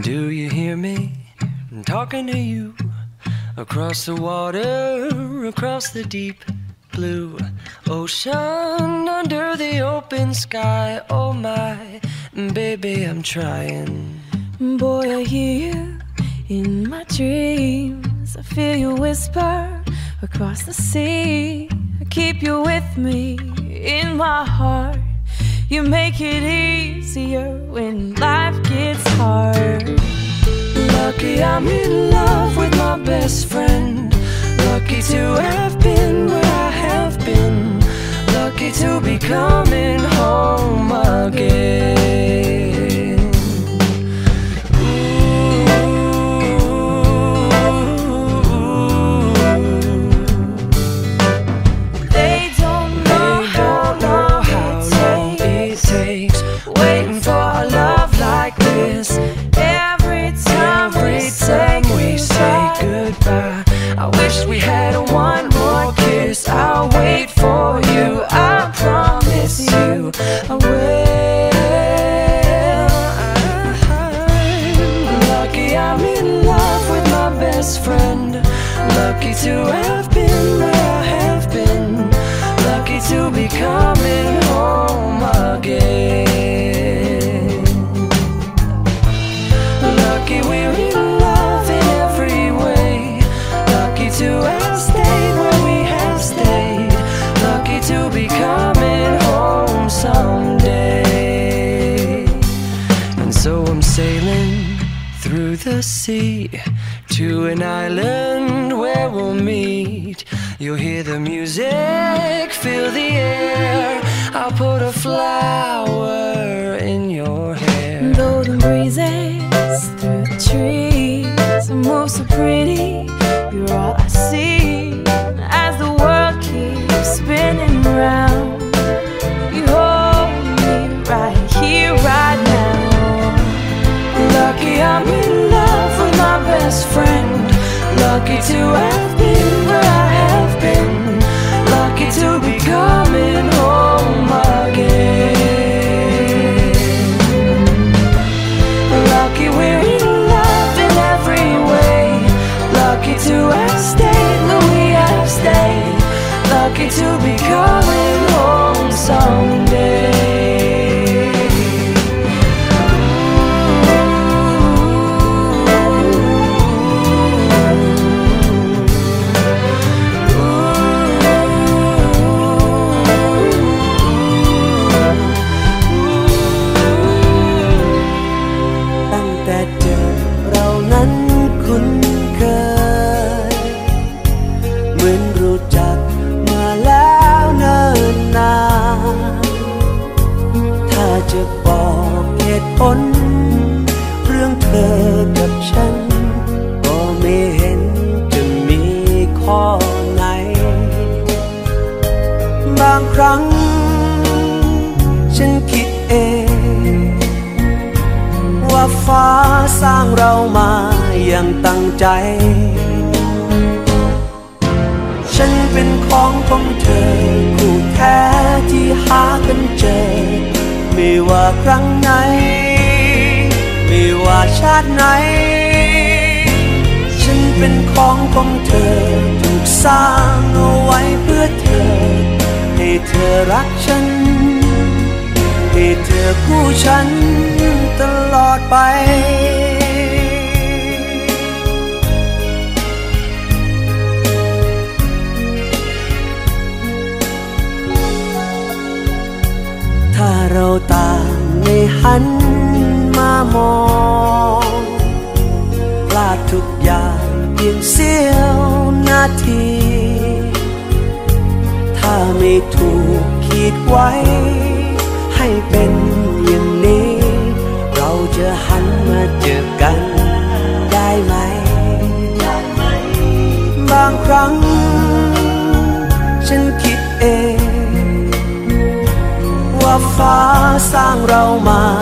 Do you hear me talking to you across the water, across the deep blue ocean, under the open sky? Oh my baby, I'm trying. Boy, I hear you in my dreams. I feel you whisper across the sea. I keep you with me in my heart. You make it easier when life gets hard. Lucky I'm in love with my best friend. Lucky to have been where I have been. Lucky to be coming home again. wish we had one more kiss I'll wait for you, I promise you I will Lucky I'm in love with my best friend Lucky to have been sea to an island where we'll meet. You'll hear the music, feel the air. I'll put a flower in your hair. Though the breezes through the trees are so pretty, you're all to จะบอกเหตุผลเรื่องเธอกับฉัน ก็ไม่เห็นจะมีข้อไหน บางครั้ง ฉันคิดเอง ว่าฟ้าสร้างเรามาอย่างตั้งใจ ฉันเป็นของของเธอ คู่แท้ที่หากันเจอไม่ว่าครั้งไหน ไม่ว่าชาติไหน ฉันเป็นของของเธอถูกสร้างเอาไว้เพื่อเธอให้เธอรักฉันให้เธอคู่ฉันตลอดไปันมามองพลาดทุกอย่างเพียงเสี้ยวนาที ถ้าไม่ถูกขีดไว้ ให้เป็นอย่างนี้ เราจะหันมาเจอกัน ได้ไหม บางครั้ง ฉันคิดเอง ว่าฟ้าสร้างเรามา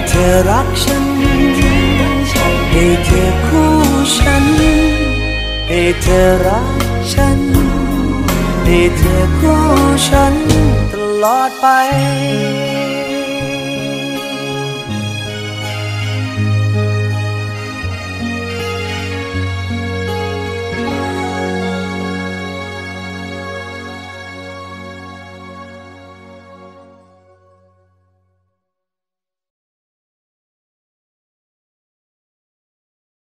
ให้เธอรักฉันให้เธอคู่ฉันให้เธอรักฉันให้เธอคู่ฉันตลอดไป